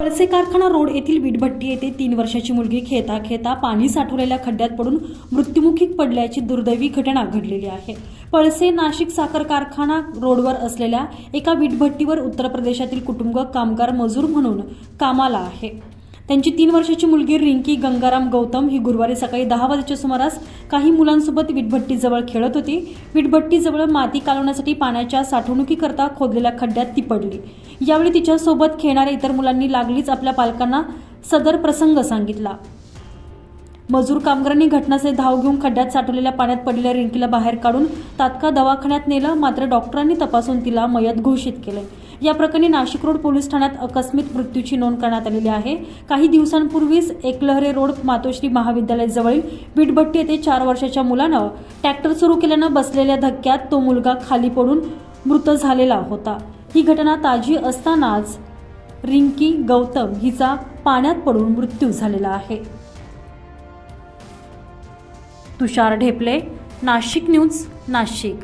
पळसे कारखाना रोड येथील वीटभट्टी येथे तीन वर्षाची मुलगी खेता खेता पाणी साठवलेल्या खड्ड्यात पडून मृत्युमुखी पडल्याची दुर्दैवी घटना घडलेली आहे. पळसे नाशिक साखर कारखाना रोडवर असलेल्या एका वीटभट्टीवर उत्तर प्रदेशातील कुटुंब कामगार मजूर म्हणून कामाला आहे. त्यांची तीन वर्षाची मुलगी रिंकी गंगाराम गौतम ही गुरुवारी सकाळी दहा वाजेच्या सुमारास काही मुलांसोबत वीटभट्टीजवळ खेळत होती. वीटभट्टीजवळ माती कालवण्यासाठी पाण्याच्या साठवणुकीकरता खोदलेल्या खड्ड्यात ती पडली. यावेळी तिच्यासोबत खेळणाऱ्या इतर मुलांनी लागलीच आपल्या पालकांना सदर प्रसंग सांगितला. मजूर कामगारांनी घटनाचे धाव घेऊन खड्ड्यात साठवलेल्या पाण्यात पडलेल्या रिंकीला बाहेर काढून तात्काळ दवाखान्यात नेलं. मात्र डॉक्टरांनी तपासून तिला मयत घोषित केले या प्रकरणी नाशिक रोड पोलीस ठाण्यात अकस्मित मृत्यूची नोंद करण्यात आलेली आहे. काही दिवसांपूर्वीच एकलहरे रोड मातोश्री महाविद्यालयाजवळील विटभट्टी येथे चार वर्षाच्या मुलानं ट्रॅक्टर सुरू केल्यानं बसलेल्या धक्क्यात तो मुलगा खाली पडून मृत झालेला होता. ही घटना ताजी असतानाच रिंकी गौतम हिचा पाण्यात पडून मृत्यू झालेला आहे. तुषार ढेपले नाशिक न्यूज नाशिक.